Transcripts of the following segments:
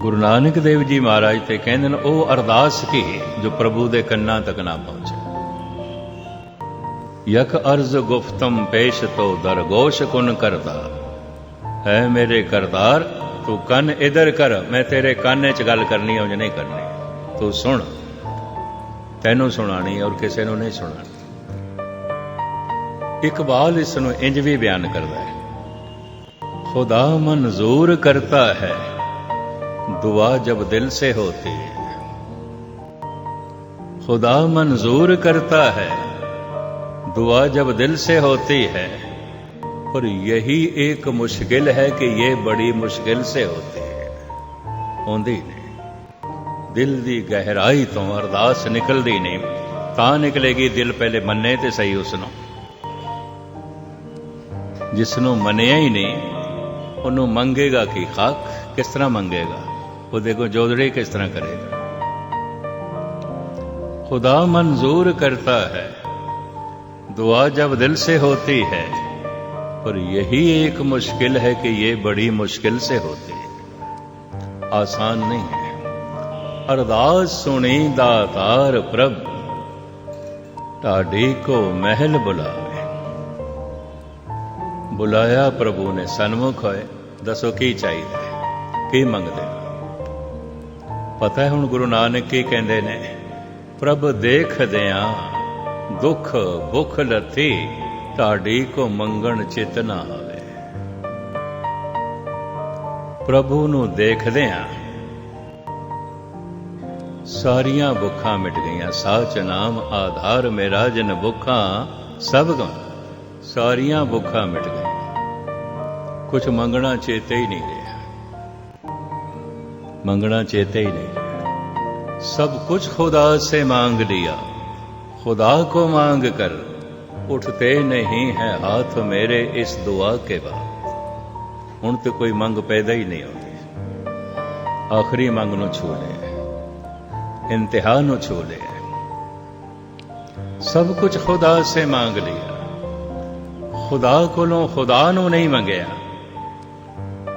ਗੁਰੂ ਨਾਨਕ ਦੇਵ ਜੀ ਮਹਾਰਾਜ ਤੇ ਕਹਿੰਦੇ ਨੇ, ਉਹ ਅਰਦਾਸ ਕੀ ਜੋ ਪ੍ਰਭੂ ਦੇ ਕੰਨਾਂ ਤੱਕ ਨਾ ਪਹੁੰਚੇ? ਯਕ ਅਰਜ਼ ਗੁਫਤਮ ਪੇਸ਼ ਤੋ ਦਰਗੋਸ਼ ਕੁਨ ਕਰਦਾ ਹੈ ਮੇਰੇ ਕਰਤਾਰ ਤੂੰ ਕੰਨ ਇਧਰ ਕਰ, ਮੈਂ ਤੇਰੇ ਕੰਨ 'ਚ ਗੱਲ ਕਰਨੀ ਹੈ ਉਹ ਨਹੀਂ ਕਰਨੀ। ਤੂੰ ਸੁਣ। ਤੈਨੂੰ ਸੁਣਾਣੀ ਔਰ ਕਿਸੇ ਨੂੰ ਨਹੀਂ ਸੁਣਾਣੀ। ਇਕਬਾਲ ਇਸ ਨੂੰ ਇੰਜ ਵੀ ਬਿਆਨ ਕਰਦਾ ਹੈ, ਖੁਦਾ ਮਨਜ਼ੂਰ ਕਰਤਾ ਹੈ दुआ जब दिल से होती है खुदा मंजूर करता है दुआ जब दिल से होती है और यही एक मुश्किल है कि ये बड़ी मुश्किल से होती है होंदी नहीं दिल दी गहराई तो अरदास निकलदी नहीं ਤਾਂ ਨਿਕਲੇਗੀ ਦਿਲ ਪਹਿਲੇ ਮੰਨੇ ਤੇ ਸਹੀ ਉਸ ਨੂੰ ਜਿਸ ਨੂੰ ਮੰਨਿਆ ਹੀ ਨਹੀਂ ਉਹਨੂੰ ਮੰਗੇਗਾ ਕੀ ਖਾਕ ਕਿਸ ਤਰ੍ਹਾਂ ਮੰਗੇਗਾ वो देखो जोदड़े किस तरह करेगा। खुदा मंजूर करता है। दुआ जब दिल से होती है, पर यही एक मुश्किल है कि ये बड़ी मुश्किल से होती है। आसान नहीं है। अरदास सुनी दातार प्रभु, ढाडी को महल बुलावे बुलाया प्रभु ने सन्मुख होए, दसो की चाहिए, की मंगते ਪਤਾ ਹੈ ਹੁਣ ਗੁਰੂ ਨਾਨਕ ਕੀ ਕਹਿੰਦੇ ਨੇ? ਪ੍ਰਭ ਦੇਖਦਿਆਂ ਦੁੱਖ ਭੁਖ ਲਤੀ ਢਾਡੀ ਕੋ ਮੰਗਣ ਚਿਤ ਨਾ ਆਵੇ। ਪ੍ਰਭੂ ਨੂੰ ਦੇਖਦਿਆਂ ਸਾਰੀਆਂ ਭੁੱਖਾਂ ਮਿਟ ਗਈਆਂ ਸਾਚ ਨਾਮ ਆਧਾਰ ਮੇਰਾ ਜਨ ਭੁੱਖਾਂ, ਸਭ ਗਮ ਸਾਰੀਆਂ ਭੁੱਖਾਂ ਮਿਟ ਗਈਆਂ ਕੁਝ ਮੰਗਣਾ ਚੇਤੇ ਹੀ ਨਹੀਂ ਰਿਹਾ ਮੰਗਣਾ ਚੇਤੇ ਹੀ ਨਹੀਂ। ਸਭ ਕੁਝ ਖੁਦਾ ਸੇ ਮੰਗ ਲਿਆ। ਖੁਦਾ ਕੋ ਮੰਗ ਕਰ ਉਠਤੇ ਨਹੀਂ ਹੈ ਹੱਥ ਮੇਰੇ ਇਸ ਦੁਆ ਕੇ ਬਾਅਦ। ਹੁਣ ਤੇ ਕੋਈ ਮੰਗ ਪੈਦਾ ਹੀ ਨਹੀਂ ਆਉਂਦੀ। ਆਖਰੀ ਮੰਗ ਨੂੰ ਛੋ ਲਿਆ। ਇੰਤਹਾ ਨੂੰ ਛੋ ਲਿਆ। ਸਭ ਕੁਝ ਖੁਦਾ ਸੇ ਮੰਗ ਲਿਆ। ਖੁਦਾ ਕੋਲੋਂ ਖੁਦਾ ਨੂੰ ਨਹੀਂ ਮੰਗਿਆ।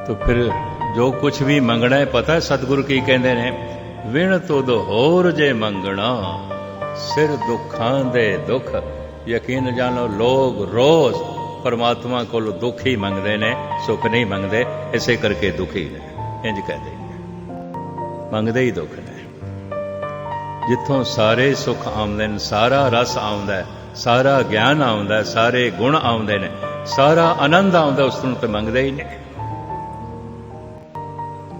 ਤਾਂ ਫਿਰ ਜੋ ਕੁਝ ਵੀ ਮੰਗਣਾ ਹੈ, ਪਤਾ ਸਤਿਗੁਰੂ ਕੀ ਕਹਿੰਦੇ ਨੇ? ਵਿਣ ਤੁਧ ਹੋਰ ਜੇ ਮੰਗਣਾ, ਸਿਰ ਦੁੱਖਾਂ ਦੇ ਦੁੱਖ। ਯਕੀਨ ਜਾਣੋ ਲੋਗ ਰੋਜ਼ ਪਰਮਾਤਮਾ ਕੋਲ ਦੁੱਖ ਹੀ ਮੰਗਦੇ ਨੇ, ਸੁੱਖ ਨਹੀਂ ਮੰਗਦੇ, ਇਸੇ ਕਰਕੇ ਦੁਖੀ ਨੇ। ਇੰਜ ਕਹਦੇ ਮੰਗਦੇ ਹੀ ਦੁੱਖ ਨੇ। ਜਿੱਥੋਂ ਸਾਰੇ ਸੁੱਖ ਆਉਂਦੇ ਨੇ, ਸਾਰਾ ਰਸ ਆਉਂਦਾ ਹੈ, ਸਾਰਾ ਗਿਆਨ ਆਉਂਦਾ ਹੈ, ਸਾਰੇ ਗੁਣ ਆਉਂਦੇ ਨੇ, ਸਾਰਾ ਆਨੰਦ ਆਉਂਦਾ ਉਸ ਨੂੰ ਤੇ ਮੰਗਦੇ ਹੀ ਨਹੀਂ।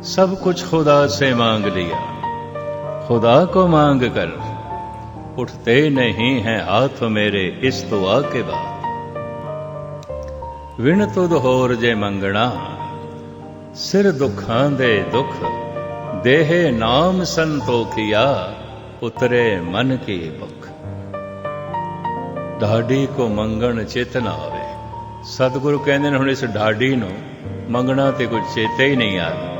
सब कुछ खुदा से मांग लिया खुदा को मांग कर उठते नहीं हैं हाथ मेरे इस दुआ के बाद विण तुद होर जे मंगना सिर दुखां दे दुख देहे नाम संतोखिया उतरे मन की भुख ਢਾਡੀ ਕੋ ਮੰਗਣ ਚਿਤ ਨਾ ਆਵੇ ਸਤਿਗੁਰੂ ਕਹਿੰਦੇ ਨੇ ਹੁਣ ਇਸ ਢਾਡੀ ਨੂੰ ਮੰਗਣਾ ਤੇ ਕੋਈ ਚੇਤੇ ਹੀ ਨਹੀਂ ਆਦਾ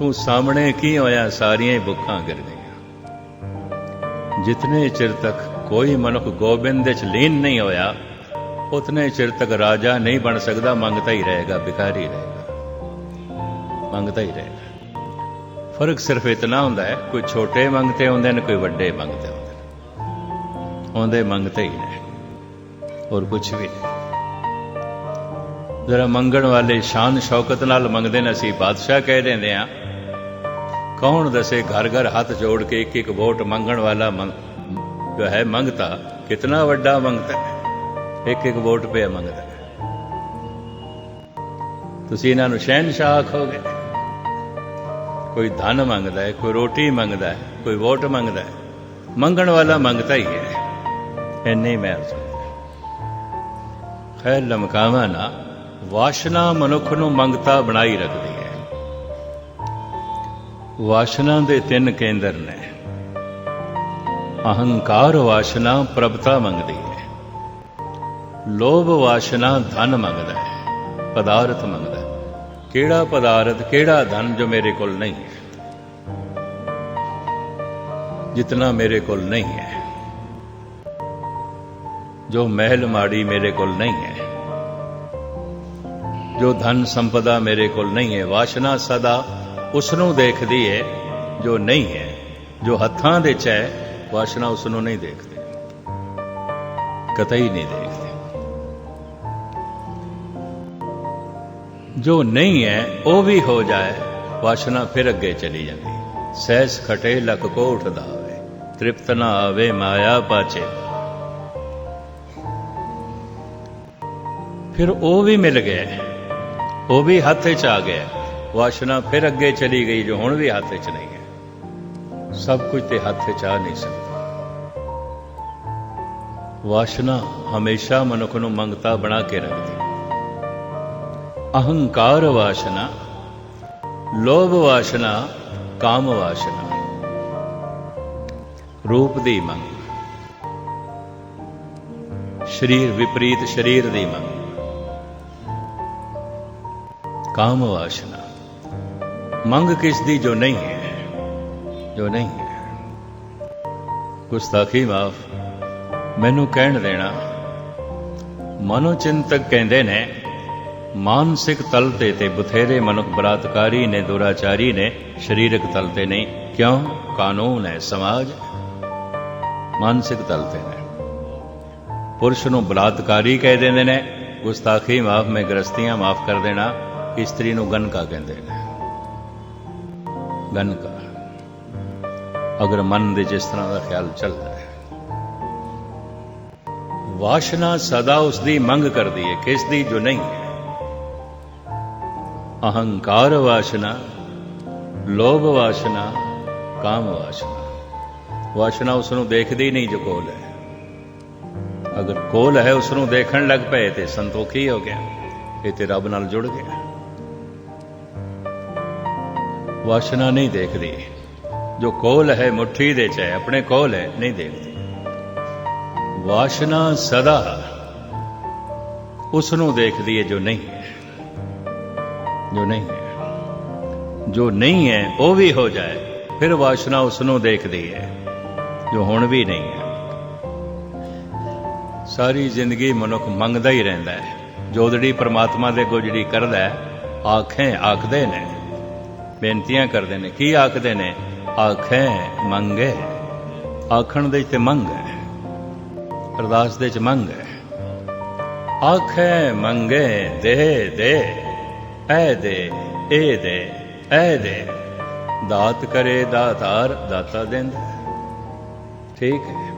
ਤੂੰ ਸਾਹਮਣੇ ਕੀ ਹੋਇਆ? ਸਾਰੀਆਂ ਹੀ ਭੁੱਖਾਂ ਗਿਰ ਗਈਆਂ। ਜਿਤਨੇ ਚਿਰ ਤੱਕ ਕੋਈ ਮਨੁੱਖ ਗੋਬਿੰਦ ਵਿੱਚ ਲੀਨ ਨਹੀਂ ਹੋਇਆ, ਉਤਨੇ ਚਿਰ ਤੱਕ ਰਾਜਾ ਨਹੀਂ ਬਣ ਸਕਦਾ, ਮੰਗਤਾ ਹੀ ਰਹੇਗਾ, ਭਿਖਾਰੀ ਰਹੇਗਾ। ਮੰਗਤਾ ਹੀ ਰਹੇਗਾ। ਫ਼ਰਕ ਸਿਰਫ ਇਤਨਾ ਹੁੰਦਾ ਹੈ, ਕੋਈ ਛੋਟੇ ਮੰਗਤੇ ਹੁੰਦੇ ਨੇ, ਕੋਈ ਵੱਡੇ ਮੰਗਤੇ ਹੁੰਦੇ ਨੇ। ਹੁੰਦੇ ਮੰਗਤੇ ਹੀ ਨੇ, ਹੋਰ ਕੁਝ ਵੀ ਨਹੀਂ। ਜਰਾ ਮੰਗਣ ਵਾਲੇ ਸ਼ਾਨ ਸ਼ੌਕਤ ਨਾਲ ਮੰਗਦੇ ਨੇ, ਅਸੀਂ ਬਾਦਸ਼ਾਹ ਕਹਿ ਦਿੰਦੇ ਆ ਕੌਣ ਦੱਸੇ ਘਰ ਘਰ ਹੱਥ ਜੋੜ ਕੇ ਇੱਕ ਇੱਕ ਵੋਟ ਮੰਗਣ ਵਾਲਾ ਜੋ ਹੈ ਮੰਗਤਾ, ਕਿਤਨਾ ਵੱਡਾ ਮੰਗਤਾ ਹੈ। ਇੱਕ ਇੱਕ ਵੋਟ ਪਿਆ ਮੰਗਦਾ ਹੈ। ਤੁਸੀਂ ਇਹਨਾਂ ਨੂੰ ਸ਼ਹਿਨशाह ਆਖੋਗੇ। ਕੋਈ ਧਨ ਮੰਗਦਾ ਹੈ, ਕੋਈ ਰੋਟੀ ਮੰਗਦਾ ਹੈ, ਕੋਈ ਵੋਟ ਮੰਗਦਾ ਹੈ। ਮੰਗਣ ਵਾਲਾ ਮੰਗਤਾ ਹੀ ਹੈ। ਇੰਨੇ ਮੈਂ ਖੈਰ ਲਮਕਾਵਾ ਨਾ, ਵਾਸ਼ਨਾ ਮਨੁੱਖ ਨੂੰ ਮੰਗਤਾ ਬਣਾਈ ਰੱਖਦੀ। ਵਾਸ਼ਨਾ ਦੇ ਤਿੰਨ ਕੇਂਦਰ ਨੇ। ਅਹੰਕਾਰ ਵਾਸ਼ਨਾ ਪ੍ਰਭਤਾ ਮੰਗਦੀ ਹੈ। ਲੋਭ ਵਾਸ਼ਨਾ ਧਨ ਮੰਗਦਾ ਹੈ, ਪਦਾਰਥ ਮੰਗਦਾ ਹੈ। ਕਿਹੜਾ ਪਦਾਰਥ, ਕਿਹੜਾ ਧਨ ਜੋ ਮੇਰੇ ਕੋਲ ਨਹੀਂ ਹੈ? ਜਿਤਨਾ ਮੇਰੇ ਕੋਲ ਨਹੀਂ ਹੈ, ਜੋ ਮਹਿਲ ਮਾੜੀ ਮੇਰੇ ਕੋਲ ਨਹੀਂ ਹੈ, ਜੋ ਧਨ ਸੰਪਦਾ ਮੇਰੇ ਕੋਲ ਨਹੀਂ ਹੈ, ਵਾਸ਼ਨਾ ਸਦਾ ਉਸ ਨੂੰ ਦੇਖਦੀ ਹੈ ਜੋ ਨਹੀਂ ਹੈ, ਜੋ ਹੱਥਾਂ ਦੇ ਚ ਹੈ ਵਾਸ਼ਨਾ ਉਸ ਨੂੰ ਨਹੀਂ ਦੇਖਦੀ। ਕਤਈ ਨਹੀਂ ਦੇਖਦੀ। ਜੋ ਨਹੀਂ ਹੈ, ਉਹ ਵੀ ਹੋ ਜਾਏ ਵਾਸ਼ਨਾ ਫਿਰ ਅੱਗੇ ਚਲੀ ਜਾਂਦੀ। ਸਹਿਸ ਖਟੇ ਲਕ ਕੋ ਉਠਦਾ ਆਵੇ ਤ੍ਰਿਪਤ ਨਾ ਆਵੇ ਮਾਇਆ ਪਾਚੇ। ਫਿਰ ਉਹ ਵੀ ਮਿਲ ਗਿਆ, ਉਹ ਵੀ ਹੱਥ 'ਚ ਆ ਗਿਆ। ਵਾਸ਼ਨਾ ਫਿਰ ਅੱਗੇ ਚਲੀ ਗਈ ਜੋ ਹੁਣ ਵੀ ਹੱਥ 'ਚ ਨਹੀਂ ਹੈ। ਸਭ ਕੁਝ ਤੇ ਹੱਥ 'ਚ ਆ ਨਹੀਂ ਸਕਦਾ। ਵਾਸ਼ਨਾ ਹਮੇਸ਼ਾ ਮਨੁੱਖ ਨੂੰ ਮੰਗਤਾ ਬਣਾ ਕੇ ਰੱਖਦੀ। ਅਹੰਕਾਰ ਵਾਸ਼ਨਾ, ਲੋਭ ਵਾਸ਼ਨਾ, ਕਾਮ ਵਾਸ਼ਨਾ। ਰੂਪ ਦੀ ਮੰਗ। ਸਰੀਰ ਵਿਪਰੀਤ ਸਰੀਰ ਦੀ ਮੰਗ। ਕਾਮ ਵਾਸ਼ਨਾ। ਮੰਗ ਕਿਸ ਦੀ ਜੋ ਨਹੀਂ ਹੈ, ਜੋ ਨਹੀਂ ਹੈ। ਗੁਸਤਾਖੀ ਮਾਫ, ਮੈਨੂੰ ਕਹਿਣ ਦੇਣਾ। ਮਨੋਚਿੰਤਕ ਕਹਿੰਦੇ ਨੇ, ਮਾਨਸਿਕ ਤਲ ਤੇ ਤੇ ਬਥੇਰੇ ਮਨੁੱਖ ਬਲਾਤਕਾਰੀ ਨੇ, ਦੁਰਾਚਾਰੀ ਨੇ, ਸਰੀਰਕ ਤਲ ਤੇ ਨਹੀਂ ਕਿਉਂ? ਕਾਨੂੰਨ ਹੈ, ਸਮਾਜ ਮਾਨਸਿਕ ਤਲ ਤੇ ਨੇ। ਪੁਰਸ਼ ਨੂੰ ਬਲਾਤਕਾਰੀ ਕਹਿ ਦਿੰਦੇ ਨੇ, ਗੁਸਤਾਖੀ ਮਾਫ, ਮੈਂ ਗ੍ਰਸਤੀਆਂ ਮਾਫ ਕਰ ਦੇਣਾ, ਇਸਤਰੀ ਨੂੰ ਗਨਕਾ ਕਹਿੰਦੇ ਨੇ। ਗਨ ਗਨਕਾ। ਅਗਰ ਮਨ ਦੇ ਜਿਸ ਤਰ੍ਹਾਂ ਦਾ ਖਿਆਲ ਚੱਲਦਾ ਹੈ। ਵਾਸ਼ਨਾ ਸਦਾ ਉਸ ਦੀ ਮੰਗ ਕਰਦੀ ਹੈ ਕਿਸ ਦੀ ਜੋ ਨਹੀਂ ਹੈ। ਅਹੰਕਾਰ ਵਾਸ਼ਨਾ, ਲੋਭ ਵਾਸ਼ਨਾ, ਕਾਮ ਵਾਸ਼ਨਾ। ਵਾਸ਼ਨਾ ਉਸ ਨੂੰ ਦੇਖਦੀ ਨਹੀਂ ਜੋ ਕੋਲ ਹੈ। ਅਗਰ ਕੋਲ ਹੈ ਉਸ ਨੂੰ ਦੇਖਣ ਲੱਗ ਪਏ ਤੇ ਸੰਤੋਖੀ ਹੋ ਗਿਆ, ਇਹ ਤੇ ਰੱਬ ਨਾਲ ਜੁੜ ਗਿਆ। ਵਾਸ਼ਨਾ ਨਹੀਂ ਦੇਖਦੀ। ਜੋ ਕੋਲ ਹੈ ਮੁਠੀ ਦੇ ਚ ਹੈ, ਆਪਣੇ ਕੋਲ ਹੈ, ਨਹੀਂ ਦੇਖਦੀ। ਵਾਸ਼ਨਾ ਸਦਾ ਉਸ ਨੂੰ ਦੇਖਦੀ ਹੈ ਜੋ ਨਹੀਂ ਹੈ। ਜੋ ਨਹੀਂ ਹੈ। ਜੋ ਨਹੀਂ ਹੈ, ਉਹ ਵੀ ਹੋ ਜਾਏ, ਫਿਰ ਵਾਸ਼ਨਾ ਉਸ ਨੂੰ ਦੇਖਦੀ ਹੈ। ਜੋ ਹੁਣ ਵੀ ਨਹੀਂ ਹੈ। ਸਾਰੀ ਜ਼ਿੰਦਗੀ ਮਨੁੱਖ ਮੰਗਦਾ ਹੀ ਰਹਿੰਦਾ ਹੈ। ਜੋਦੜੀ ਪ੍ਰਮਾਤਮਾ ਦੇ ਕੋ ਜਿਹੜੀ ਕਰਦਾ ਹੈ, ਆਖੇ, ਆਖਦੇ ਨੇ। ਬੇਨਤੀਆਂ ਕਰਦੇ ਨੇ। ਕੀ ਆਖਦੇ ਨੇ? ਆਖੇ, ਮੰਗੇ। ਆਖਣ ਦੇ ਤੇ ਮੰਗ ਹੈ। ਅਰਦਾਸ ਦੇ ਚ ਮੰਗ ਹੈ। ਆਖੇ, ਮੰਗੇ, ਦੇ ਦੇ। ਐ ਦੇ, ਏ ਦੇ, ਐ ਦੇ। ਦਾਤ ਕਰੇ ਦਾਤਾਰ, ਦਾਤਾ ਦਿੰਦਾ। ਠੀਕ ਹੈ।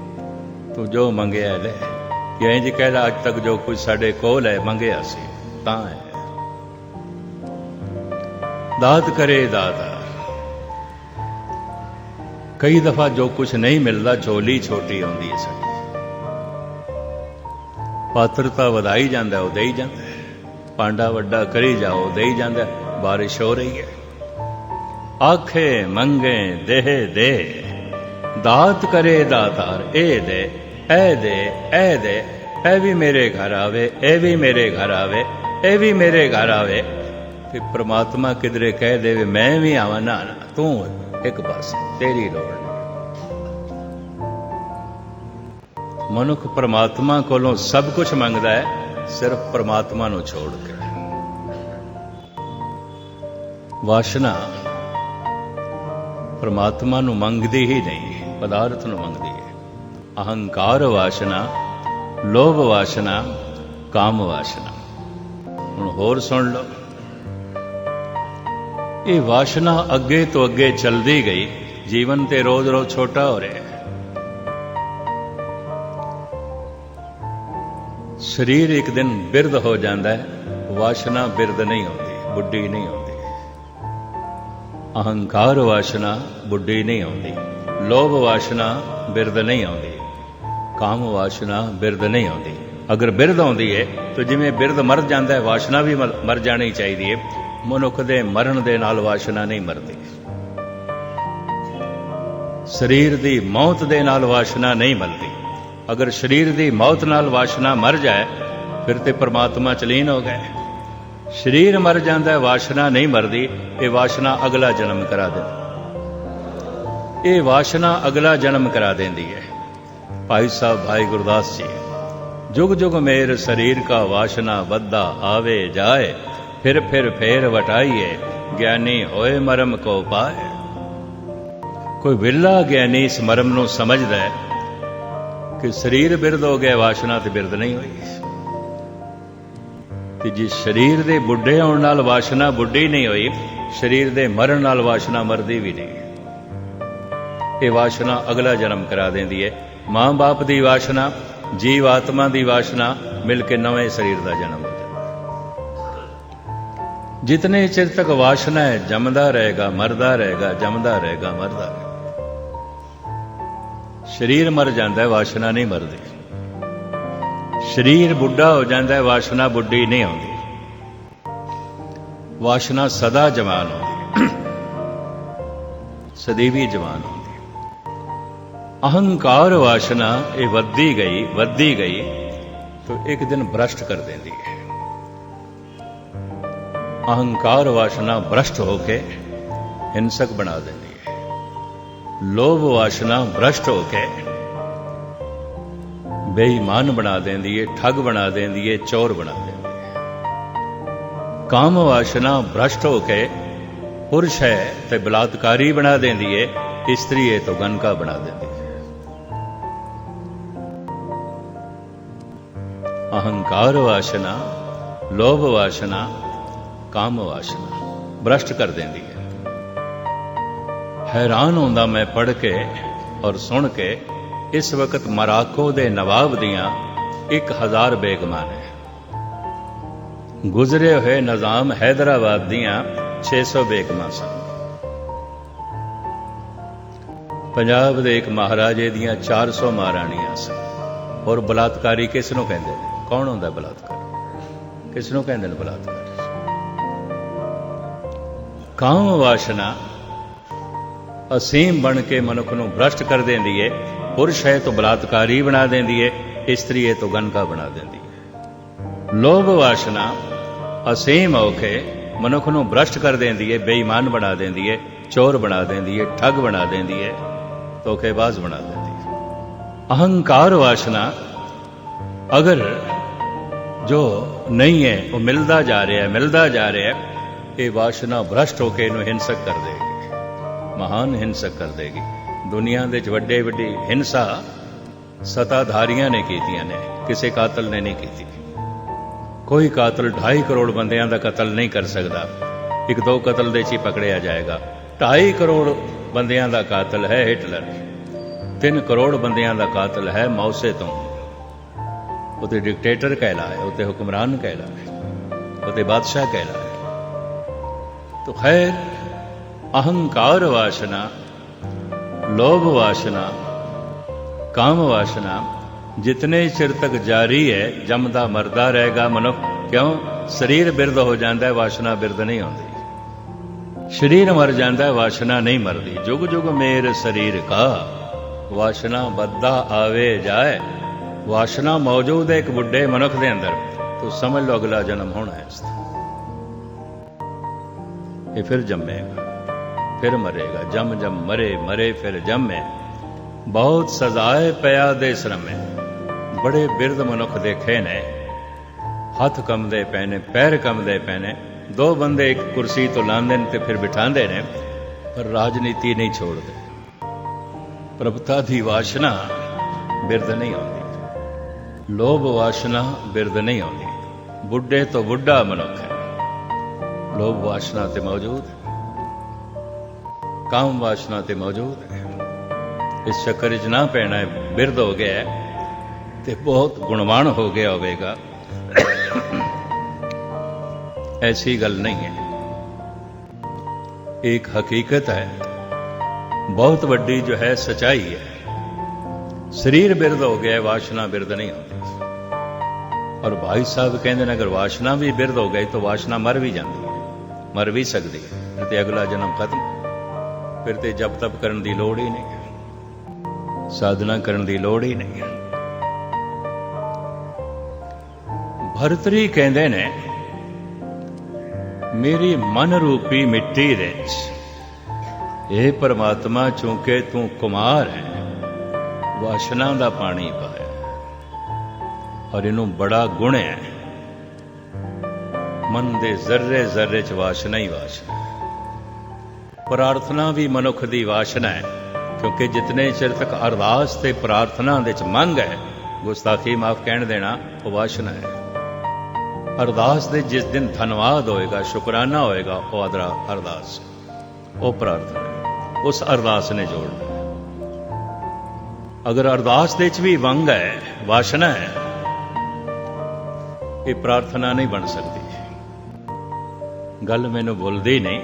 ਤੂੰ ਜੋ ਮੰਗਿਆ ਲੈ। ਕਿ ਇੰਜ ਕਹਿ ਅੱਜ ਤੱਕ ਜੋ ਕੁਝ ਸਾਡੇ ਕੋਲ ਹੈ, ਮੰਗਿਆ ਸੀ, ਤਾਂ ਹੈ। ਦਾਤ ਕਰੇ ਦਾਤਾ। ਕਈ ਦਫਾ ਜੋ ਕੁਝ ਨਹੀਂ ਮਿਲਦਾ, ਝੋਲੀ ਛੋਟੀ ਹੁੰਦੀ ਹੈ ਸਾਡੀ। ਪਾਤਰਤਾ ਵਧਾਈ ਜਾਂਦਾ, ਉਹ ਦੇਈ ਜਾਂਦਾ ਪਾਂਡਾ ਵੱਡਾ ਕਰੀ ਜਾਓ ਦੇਈ ਜਾਂਦਾ ਬਾਰਿਸ਼ ਹੋ ਰਹੀ ਹੈ। ਆਖੇ, ਮੰਗੇ, ਦੇਹ, ਦੇ। ਦਾਤ ਕਰੇ ਦਾਤਾਰ, ਇਹ ਦੇ ਐ ਦੇ ਐ ਦੇ। ਐ ਵੀ ਮੇਰੇ ਘਰ ਆਵੇ, ਇਹ ਵੀ ਮੇਰੇ ਘਰ ਆਵੇ, ਇਹ ਵੀ ਮੇਰੇ ਘਰ ਆਵੇ। ਫਿਰ ਪ੍ਰਮਾਤਮਾ ਕਿਧਰੇ ਕਹਿ ਦੇਵੇ, ਮੈਂ ਵੀ ਆਵਾਂ ਨਾ ਤੂੰ ਇੱਕ ਪਾਸੇ ਤੇਰੀ ਲੋੜ ਮਨੁੱਖ ਪ੍ਰਮਾਤਮਾ ਕੋਲੋਂ ਸਭ ਕੁਝ ਮੰਗਦਾ ਹੈ, ਸਿਰਫ ਪ੍ਰਮਾਤਮਾ ਨੂੰ ਛੋੜ ਕੇ। ਵਾਸ਼ਨਾ ਪ੍ਰਮਾਤਮਾ ਨੂੰ ਮੰਗਦੀ ਹੀ ਨਹੀਂ, ਪਦਾਰਥ ਨੂੰ ਮੰਗਦੀ ਹੈ। ਅਹੰਕਾਰ ਵਾਸ਼ਨਾ, ਲੋਭ ਵਾਸ਼ਨਾ, ਕਾਮ ਵਾਸ਼ਨਾ। ਹੁਣ ਹੋਰ ਸੁਣ ਲਓ। ਇਹ ਵਾਸ਼ਨਾ ਅੱਗੇ ਤੋਂ ਅੱਗੇ ਚਲਦੀ ਗਈ। ਜੀਵਨ ਤੇ ਰੋਜ਼-ਰੋਜ਼ ਛੋਟਾ ਹੋ ਰਿਹਾ ਹੈ। ਸਰੀਰ ਇੱਕ ਦਿਨ ਬਿਰਧ ਹੋ ਜਾਂਦਾ ਹੈ। ਵਾਸ਼ਨਾ ਬਿਰਧ ਨਹੀਂ ਹੁੰਦੀ, ਬੁੱਢੀ ਨਹੀਂ ਹੁੰਦੀ। ਅਹੰਕਾਰ ਵਾਸ਼ਨਾ, ਬੁੱਢੀ ਨਹੀਂ ਹੁੰਦੀ ਲੋਭ ਵਾਸ਼ਨਾ, ਬਿਰਧ ਨਹੀਂ ਆਉਂਦੀ। ਕਾਮ ਵਾਸ਼ਨਾ, ਬਿਰਧ ਨਹੀਂ ਆਉਂਦੀ। ਅਗਰ ਬਿਰਧ ਆਉਂਦੀ ਹੈ, ਤਾਂ ਜਿਵੇਂ ਬਿਰਧ ਮਰ ਜਾਂਦਾ ਹੈ, ਵਾਸ਼ਨਾ ਵੀ ਮਰ ਜਾਣੀ ਚਾਹੀਦੀ ਹੈ। ਮਨੁੱਖ ਦੇ ਮਰਨ ਦੇ ਨਾਲ ਵਾਸ਼ਨਾ ਨਹੀਂ ਮਰਦੀ। ਸਰੀਰ ਦੀ ਮੌਤ ਦੇ ਨਾਲ ਵਾਸ਼ਨਾ ਨਹੀਂ ਮਰਦੀ। ਅਗਰ ਸਰੀਰ ਦੀ ਮੌਤ ਨਾਲ ਵਾਸ਼ਨਾ ਮਰ ਜਾਏ, ਫਿਰ ਤੇ ਪਰਮਾਤਮਾ ਚਲੀਨ ਹੋ ਗਏ। ਸਰੀਰ ਮਰ ਜਾਂਦਾ, ਵਾਸ਼ਨਾ ਨਹੀਂ ਮਰਦੀ, ਇਹ ਵਾਸ਼ਨਾ ਅਗਲਾ ਜਨਮ ਕਰਾ ਦਿੰਦੀ। ਇਹ ਵਾਸ਼ਨਾ ਅਗਲਾ ਜਨਮ ਕਰਾ ਦਿੰਦੀ ਹੈ। ਭਾਈ ਸਾਹਿਬ, ਭਾਈ ਗੁਰਦਾਸ ਜੀ, ਜੁਗ ਜੁਗ ਮੇਰ ਸਰੀਰ ਕਾ ਵਾਸ਼ਨਾ ਵੱਧਾ ਆਵੇ ਜਾਏ। ਫਿਰ ਫਿਰ ਫੇਰ ਵਟਾਈਏ, ਗਿਆਨੀ ਹੋਏ ਮਰਮ ਕੋ ਪਾਏ। ਕੋਈ ਵਿਰਲਾ ਗਿਆਨੀ ਇਸ ਮਰਮ ਨੂੰ ਸਮਝਦਾ ਹੈ ਕਿ ਸਰੀਰ ਬਿਰਦ ਹੋ ਗਿਆ, ਵਾਸ਼ਨਾ ਤੇ ਬਿਰਦ ਨਹੀਂ ਹੋਈ। ਤੇ ਜੇ ਸਰੀਰ ਦੇ ਬੁੱਢੇ ਹੋਣ ਨਾਲ ਵਾਸ਼ਨਾ ਬੁੱਢੀ ਨਹੀਂ ਹੋਈ, ਸਰੀਰ ਦੇ ਮਰਨ ਨਾਲ ਵਾਸ਼ਨਾ ਮਰਦੀ ਵੀ ਨਹੀਂ। ਇਹ ਵਾਸ਼ਨਾ ਅਗਲਾ ਜਨਮ ਕਰਾ ਦਿੰਦੀ ਹੈ। ਮਾਂ-ਬਾਪ ਦੀ ਵਾਸ਼ਨਾ ਜੀਵ ਆਤਮਾ ਦੀ ਵਾਸ਼ਨਾ, ਮਿਲ ਕੇ ਨਵੇਂ ਸਰੀਰ ਦਾ ਜਨਮ। ਜਿਤਨੇ ਚਿਰ ਤੱਕ ਵਾਸ਼ਨਾ ਹੈ, ਜੰਮਦਾ ਰਹੇਗਾ, ਮਰਦਾ ਰਹੇਗਾ, ਜੰਮਦਾ ਰਹੇਗਾ, ਮਰਦਾ ਰਹੇਗਾ। ਸਰੀਰ ਮਰ ਜਾਂਦਾ ਹੈ, ਵਾਸ਼ਨਾ ਨਹੀਂ ਮਰਦੀ। ਸਰੀਰ ਬੁੱਢਾ ਹੋ ਜਾਂਦਾ ਹੈ, ਵਾਸ਼ਨਾ ਬੁੱਢੀ ਨਹੀਂ ਆਉਂਦੀ। ਵਾਸ਼ਨਾ ਸਦਾ ਜਵਾਨ ਹੁੰਦੀ ਸਦੀਵੀ ਜਵਾਨ ਹੁੰਦੀ ਅਹੰਕਾਰ ਵਾਸ਼ਨਾ ਇਹ ਵੱਧਦੀ ਗਈ ਵੱਧਦੀ ਗਈ, ਤਾਂ ਇੱਕ ਦਿਨ ਭ੍ਰਸ਼ਟ ਕਰ ਦਿੰਦੀ ਹੈ। ਅਹੰਕਾਰ ਵਾਸ਼ਨਾ ਭ੍ਰਸ਼ਟ ਹੋ ਕੇ ਹਿੰਸਕ ਬਣਾ ਦਿੰਦੀ ਹੈ। ਲੋਭ ਵਾਸ਼ਨਾ ਭ੍ਰਸ਼ਟ ਹੋ ਕੇ ਬੇਈਮਾਨ ਬਣਾ ਦਿੰਦੀ ਹੈ, ਠੱਗ ਬਣਾ ਦਿੰਦੀ ਹੈ, ਚੋਰ ਬਣਾ ਦਿੰਦੀ ਹੈ। ਕਾਮ ਵਾਸ਼ਨਾ ਭ੍ਰਸ਼ਟ ਹੋ ਕੇ ਪੁਰਸ਼ ਹੈ ਤੇ ਬਲਾਤਕਾਰੀ ਬਣਾ ਦਿੰਦੀ ਹੈ, ਇਸਤਰੀ ਹੈ ਤਾਂ ਗਨਕਾ ਬਣਾ ਦਿੰਦੀ ਹੈ। ਅਹੰਕਾਰ ਵਾਸ਼ਨਾ, ਲੋਭ ਵਾਸ਼ਨਾ ਕਾਮ ਵਾਸ਼ਨਾ, ਭ੍ਰਸ਼ਟ ਕਰ ਦਿੰਦੀ ਹੈ। ਹੈਰਾਨ ਹੁੰਦਾ ਮੈਂ ਪੜ੍ਹ ਕੇ ਔਰ ਸੁਣ ਕੇ, ਇਸ ਵਕਤ ਮਰਾਕੋ ਦੇ ਨਵਾਬ ਦੀਆਂ 1000 ਬੇਗਮਾਂ ਨੇ ਗੁਜ਼ਰੇ ਹੋਏ ਨਿਜ਼ਾਮ ਹੈਦਰਾਬਾਦ ਦੀਆਂ 600 ਬੇਗਮਾਂ ਸਨ। ਪੰਜਾਬ ਦੇ ਇੱਕ ਮਹਾਰਾਜੇ ਦੀਆਂ 400 ਮਹਾਰਾਣੀਆਂ ਸਨ। ਔਰ ਬਲਾਤਕਾਰੀ ਕਿਸ ਨੂੰ ਕਹਿੰਦੇ ਨੇ? ਕੌਣ ਹੁੰਦਾ ਬਲਾਤਕਾਰ? ਕਿਸ ਨੂੰ ਕਹਿੰਦੇ ਨੇ ਬਲਾਤਕਾਰ? ਕਾਮ ਵਾਸ਼ਨਾ। ਅਸੀਮ ਬਣ ਕੇ ਮਨੁੱਖ ਨੂੰ ਭ੍ਰਸ਼ਟ ਕਰ ਦਿੰਦੀ ਏ, ਪੁਰਸ਼ ਹੈ ਤਾਂ ਬਲਾਤਕਾਰੀ ਬਣਾ ਦਿੰਦੀ ਏ, ਇਸਤਰੀ ਹੈ ਤਾਂ ਗਨਕਾ ਬਣਾ ਦਿੰਦੀ ਏ। ਲੋਭ ਵਾਸ਼ਨਾ, ਅਸੀਮ ਹੋ ਮਨੁੱਖ ਨੂੰ ਭ੍ਰਸ਼ਟ ਕਰ ਦਿੰਦੀ ਏ, ਬੇਈਮਾਨ ਬਣਾ ਦਿੰਦੀ ਏ, ਚੋਰ ਬਣਾ ਦਿੰਦੀ ਏ, ਠੱਗ ਬਣਾ ਦਿੰਦੀ ਏ, ਧੋਖੇਬਾਜ਼ ਬਣਾ ਦਿੰਦੀ ਏ। ਅਹੰਕਾਰ ਵਾਸ਼ਨਾ, ਅਗਰ ਜੋ ਨਹੀਂ ਹੈ, ਉਹ ਮਿਲਦਾ ਜਾ ਰਿਹਾ ਹੈ ਮਿਲਦਾ ਜਾ ਰਿਹਾ ਹੈ ਇਹ ਵਾਸ਼ਨਾ ਭ੍ਰਸ਼ਟ ਹੋ ਕੇ ਇਹਨੂੰ ਹਿੰਸਕ ਕਰ ਦੇਗੀ। ਮਹਾਨ ਹਿੰਸਕ ਕਰ ਦੇਗੀ। ਦੁਨੀਆ ਦੇ ਵਿੱਚ ਵੱਡੇ ਵੱਡੀ ਹਿੰਸਾ ਸਤਾਧਾਰੀਆਂ ਨੇ ਕੀਤੀਆਂ ਨੇ, ਕਿਸੇ ਕਾਤਲ ਨੇ ਨਹੀਂ ਕੀਤੀ। ਕੋਈ ਕਾਤਲ 2.5 ਕਰੋੜ ਬੰਦਿਆਂ ਦਾ ਕਤਲ ਨਹੀਂ ਕਰ ਸਕਦਾ। ਇੱਕ ਦੋ ਕਤਲ ਦੇ 'ਚ ਹੀ ਪਕੜਿਆ ਜਾਏਗਾ। 2.5 ਕਰੋੜ ਬੰਦਿਆਂ ਦਾ ਕਾਤਲ ਹੈ ਹਿਟਲਰ। 3 ਕਰੋੜ ਬੰਦਿਆਂ ਦਾ ਕਾਤਲ ਹੈ ਮੌਸੇ ਤੋਂ। ਉਤੇ ਡਿਕਟੇਟਰ ਕਹਿਲਾਏ ਉਤੇ ਹੁਕਮਰਾਨ ਕਹਿਲਾਏ ਉਤੇ ਬਾਦਸ਼ਾਹ ਕਹਿਲਾਏ तो खैर अहंकार वासना लोभ वासना काम वासना जितने चिर तक जारी है जमदा मरदा रहेगा मनुख क्यों ਸਰੀਰ ਬਿਰਧ ਹੋ ਜਾਂਦਾ ਹੈ ਵਾਸ਼ਨਾ ਬਿਰਧ ਨਹੀਂ ਹੁੰਦੀ ਸਰੀਰ ਮਰ ਜਾਂਦਾ ਹੈ ਵਾਸ਼ਨਾ ਨਹੀਂ ਮਰਦੀ ਜੁਗ ਜੁਗ ਮੇਰ ਸਰੀਰ ਕਾ ਵਾਸ਼ਨਾ ਬੱਦਾ ਆਵੇ ਜਾਏ ਵਾਸ਼ਨਾ ਮੌਜੂਦ ਹੈ ਇੱਕ ਬੁੱਢੇ ਮਨੁੱਖ ਦੇ ਅੰਦਰ ਤੋ ਸਮਝ ਲਓ ਅਗਲਾ ਜਨਮ ਹੋਣਾ ਹੈ ਇਸ ਦਾ ਇਹ ਫਿਰ ਜੰਮੇਗਾ, ਫਿਰ ਮਰੇਗਾ। ਜਮ ਜਮ ਮਰੇ ਮਰੇ ਫਿਰ ਜੰਮੇ। ਬਹੁਤ ਸਜ਼ਾਏ ਪਿਆ ਦੇ ਸ਼ਰਮੇ। ਬੜੇ ਬਿਰਦ ਮਨੁੱਖ ਦੇਖੇ ਨੇ। ਹੱਥ ਕੰਮਦੇ ਪਏ ਨੇ, ਪੈਰ ਕੰਮਦੇ ਪਏ ਨੇ। ਦੋ ਬੰਦੇ ਇੱਕ ਕੁਰਸੀ ਤੋਂ ਲਾਉਂਦੇ ਨੇ ਤੇ ਫਿਰ ਬਿਠਾਉਂਦੇ ਨੇ, ਪਰ ਰਾਜਨੀਤੀ ਨਹੀਂ ਛੋੜਦੇ। ਪ੍ਰਭਤਾ ਦੀ ਵਾਸ਼ਨਾ ਬਿਰਦ ਨਹੀਂ ਆਉਂਦੀ। ਲੋਭ ਵਾਸ਼ਨਾ ਬਿਰਦ ਨਹੀਂ ਆਉਂਦੀ। ਬੁੱਢੇ ਤੋਂ ਬੁੱਢਾ ਮਨੁੱਖ ਹੈ। ਲੋਭ ਵਾਸ਼ਨਾ ਤੇ ਮੌਜੂਦ। ਹੈ ਕਾਮ ਵਾਸ਼ਨਾ ਤੇ ਮੌਜੂਦ। ਇਸ ਚੱਕਰ ਵਿੱਚ ਨਾ ਪੈਣਾ ਹੈ, ਬਿਰਧ ਹੋ ਗਿਆ ਤੇ ਬਹੁਤ ਗੁਣਵਾਨ ਹੋ ਗਿਆ ਹੋਵੇਗਾ। ਐਸੀ ਗੱਲ ਨਹੀਂ ਹੈ। ਇੱਕ ਹਕੀਕਤ ਹੈ, ਬਹੁਤ ਵੱਡੀ ਜੋ ਹੈ ਸਚਾਈ ਹੈ। ਸਰੀਰ ਬਿਰਧ ਹੋ ਗਿਆ, ਵਾਸ਼ਨਾ ਬਿਰਧ ਨਹੀਂ ਹੁੰਦੀ। ਔਰ ਭਾਈ ਸਾਹਿਬ ਕਹਿੰਦੇ ਨੇ, ਅਗਰ ਵਾਸ਼ਨਾ ਵੀ ਬਿਰਧ ਹੋ ਗਈ, ਤਾਂ ਵਾਸ਼ਨਾ ਮਰ ਵੀ ਜਾਂਦੀ। ਮਰ ਵੀ ਸਕਦੀ ਹੈ। ਤੇ ਅਗਲਾ ਜਨਮ ਖਤਮ। ਫਿਰ ਤੇ ਜਪ ਤਪ ਕਰਨ ਦੀ ਲੋੜ ਹੀ ਨਹੀਂ। ਸਾਧਨਾ ਕਰਨ ਦੀ ਲੋੜ ਹੀ ਨਹੀਂ। ਭਰਤਰੀ ਕਹਿੰਦੇ ਨੇ, ਮੇਰੀ ਮਨ ਰੂਪੀ ਮਿੱਟੀ ਵਿੱਚ, ਇਹ ਪਰਮਾਤਮਾ ਚੂੰਕਿ ਤੂੰ ਕੁਮਾਰ ਹੈ। ਵਾਸ਼ਨਾ ਦਾ ਪਾਣੀ ਪਾਇਆ। ਔਰ ਇਹਨੂੰ ਬੜਾ ਗੁਣ ਹੈ। ਮਨ ਦੇ ਜ਼ਰਰੇ ਜ਼ਰਰੇ ਚ ਵਾਸ਼ਨਾ ਹੀ ਵਾਸ਼ਨਾ। ਪ੍ਰਾਰਥਨਾ ਵੀ ਮਨੁੱਖ ਦੀ ਵਾਸ਼ਨਾ ਹੈ, ਕਿਉਂਕਿ ਜਿਤਨੇ ਚਿਰ ਤੱਕ ਅਰਦਾਸ ਤੇ ਪ੍ਰਾਰਥਨਾ ਦੇ ਚ ਮੰਗ ਹੈ, ਗੁਸਤਾਖੀ ਮਾਫ ਕਹਿਣ ਦੇਣਾ ਉਹ ਵਾਸ਼ਨਾ ਹੈ। ਅਰਦਾਸ ਦੇ ਜਿਸ ਦਿਨ ਧੰਨਵਾਦ ਹੋਏਗਾ, ਸ਼ੁਕਰਾਨਾ ਹੋਏਗਾ, ਉਹ ਅਦਰਾ ਅਰਦਾਸ ਉਹ ਪ੍ਰਾਰਥਨਾ ਉਸ ਅਰਦਾਸ ਨੇ ਜੋੜਨਾ ਅਗਰ ਅਰਦਾਸ ਦੇ ਚ ਵੀ ਵੰਗ ਹੈ, ਵਾਸ਼ਨਾ ਹੈ, ਇਹ ਪ੍ਰਾਰਥਨਾ ਨਹੀਂ ਬਣ ਸਕਦੀ। ਗੱਲ ਮੈਨੂੰ ਭੁੱਲਦੀ ਨਹੀਂ।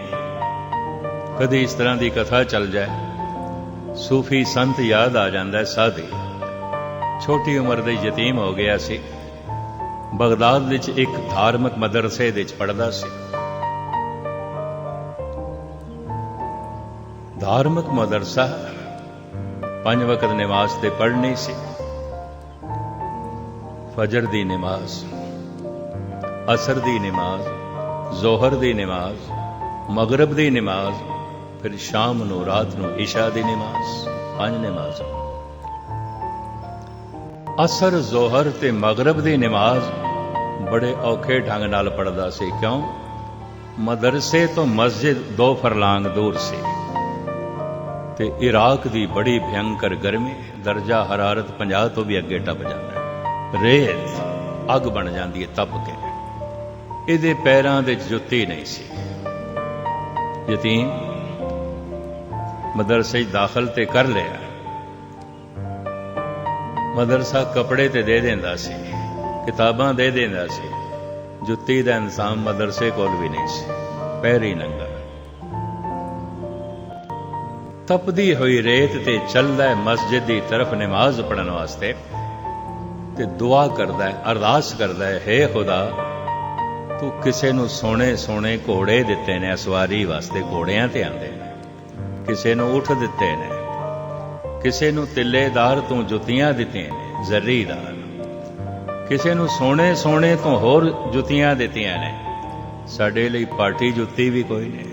ਕਦੇ ਇਸ ਤਰ੍ਹਾਂ ਦੀ ਕਥਾ ਚੱਲ ਜਾਏ, ਸੂਫੀ ਸੰਤ ਯਾਦ ਆ ਜਾਂਦਾ ਸਾਧੀ। ਛੋਟੀ ਉਮਰ ਦੇ ਯਤੀਮ ਹੋ ਗਿਆ ਸੀ। ਬਗਦਾਦ ਵਿੱਚ ਇੱਕ ਧਾਰਮਿਕ ਮਦਰਸੇ ਵਿੱਚ ਪੜ੍ਹਦਾ ਸੀ। ਧਾਰਮਿਕ ਮਦਰਸਾ ਪੰਜ ਵਕਤ ਨਮਾਜ਼ ਤੇ ਪੜ੍ਹਨੀ ਸੀ। ਫਜਰ ਦੀ ਨਮਾਜ਼, ਅਸਰ ਦੀ ਨਮਾਜ਼ ਜ਼ੋਹਰ ਦੀ ਨਮਾਜ਼, ਮਗਰਬ ਦੀ ਨਮਾਜ਼, ਫਿਰ ਸ਼ਾਮ ਨੂੰ, ਰਾਤ ਨੂੰ ਇਸ਼ਾ ਦੀ ਨਮਾਜ਼, ਪੰਜ ਨਮਾਜ਼। ਅਸਰ ਜ਼ੋਹਰ ਤੇ ਮਗਰਬ ਦੀ ਨਮਾਜ਼ ਬੜੇ ਔਖੇ ਢੰਗ ਨਾਲ ਪੜਦਾ ਸੀ। ਕਿਉਂ? ਮਦਰਸੇ ਤੋਂ ਮਸਜਿਦ ਦੋ ਫਰਲਾਂਗ ਦੂਰ ਸੀ ਤੇ ਇਰਾਕ ਦੀ ਬੜੀ ਭਿਆੰਕਰ ਗਰਮੀ ਦਰਜਾ ਹਰਾਰਤ 50 ਤੋਂ ਵੀ ਅੱਗੇ ਟੱਪ ਜਾਂਦਾ ਰੇਤ ਅੱਗ ਬਣ ਜਾਂਦੀ ਹੈ, ਤਪ ਕੇ। ਇਹਦੇ ਪੈਰਾਂ ਦੇ ਜੁੱਤੀ ਨਹੀਂ ਸੀ। ਯਤੀਮ, ਮਦਰਸੇ ਦਾਖਲ ਤੇ ਕਰ ਲਿਆ। ਮਦਰਸਾ ਕੱਪੜੇ ਤੇ ਦੇ ਦਿੰਦਾ ਸੀ, ਕਿਤਾਬਾਂ ਦੇ ਦਿੰਦਾ ਸੀ। ਜੁੱਤੀ ਦਾ ਇਨਸਾਨ ਮਦਰਸੇ ਕੋਲ ਵੀ ਨਹੀਂ ਸੀ, ਪੈਰੀ ਨੰਗਾ। ਤਪਦੀ ਹੋਈ ਰੇਤ ਤੇ ਚੱਲਦਾ ਹੈ ਮਸਜਿਦ ਦੀ ਤਰਫ ਨਮਾਜ਼ ਪੜਨ ਵਾਸਤੇ ਤੇ ਦੁਆ ਕਰਦਾ ਹੈ, ਅਰਦਾਸ ਕਰਦਾ ਹੈ हे ਖੁਦਾ ਤੂੰ ਕਿਸੇ ਨੂੰ ਸੋਹਣੇ ਸੋਹਣੇ ਘੋੜੇ ਦਿੱਤੇ ਨੇ ਅਸਵਾਰੀ ਵਾਸਤੇ ਘੋੜਿਆਂ ਤੇ ਆਂਦੇ ਨੇ। ਕਿਸੇ ਨੂੰ ਉਠ ਦਿੱਤੇ ਨੇ, ਕਿਸੇ ਨੂੰ ਤਿੱਲੇਦਾਰ ਤੋਂ ਜੁੱਤੀਆਂ ਦਿੱਤੀਆਂ ਨੇ, ਜ਼ਰੀਦਾਰ। ਕਿਸੇ ਨੂੰ ਸੋਹਣੇ ਸੋਹਣੇ ਤੋਂ ਹੋਰ ਜੁੱਤੀਆਂ ਦਿੱਤੀਆਂ ਨੇ, ਸਾਡੇ ਲਈ ਪਾਰਟੀ ਜੁੱਤੀ ਵੀ ਕੋਈ ਨਹੀਂ